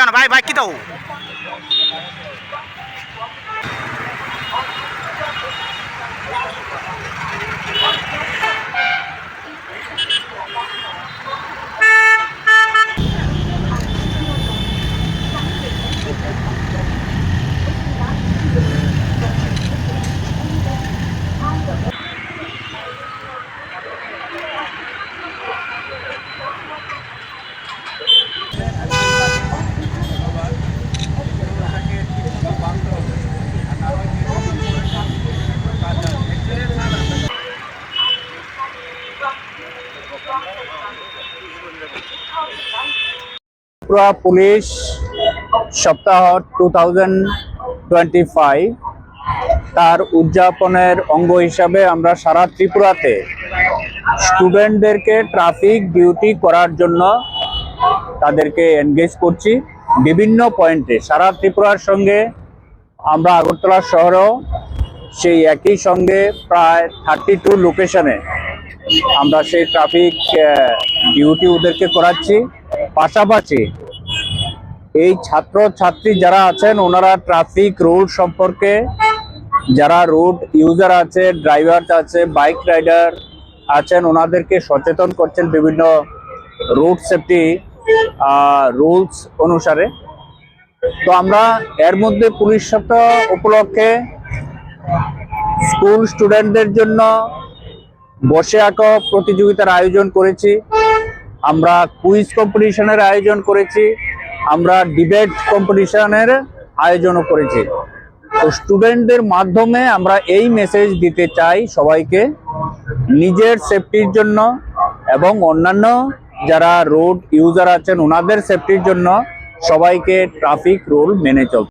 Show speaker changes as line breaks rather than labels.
ডাক দেও না ভাই ভাই কি দাও?
ত্রিপুরা পুলিশ সপ্তাহ টু তার উদযাপনের অঙ্গ হিসাবে আমরা সারা ত্রিপুরাতে স্টুডেন্টদেরকে ট্রাফিক ডিউটি করার জন্য তাদেরকে এনগেজ করছি বিভিন্ন পয়েন্টে সারা ত্রিপুরার সঙ্গে আমরা আগরতলা শহরেও সেই একই সঙ্গে প্রায় থার্টি টু লোকেশনে আমরা সেই ট্রাফিক ডিউটি ওদেরকে করাচ্ছি। পাশাপাশি এই ছাত্র ছাত্রী যারা আছেন, ওনারা ট্রাফিক রুল সম্পর্কে, যারা রুট ইউজার আছে ড্রাইভার আছে বাইক রাইডার আছেন, ওনাদেরকে সচেতন করছেন বিভিন্ন রুট সেফটি রুলস অনুসারে। তো আমরা এর মধ্যে পুলিশ সপ্তাহ উপলক্ষে স্কুল স্টুডেন্টদের জন্য বসে আঁকো, প্রতিযোগিতার আয়োজন করেছি। আমরা কুইজ কম্পিটিশনের আয়োজন করেছি। আমরা ডিবেট কম্পিটিশনের আয়োজনও করেছি। তো স্টুডেন্টদের মাধ্যমে আমরা এই মেসেজ দিতে চাই সবাইকে নিজের সেফটির জন্য এবং অন্যান্য যারা রোড ইউজার আছেন, ওনাদের সেফটির জন্য সবাইকে ট্রাফিক রুল মেনে চলতে।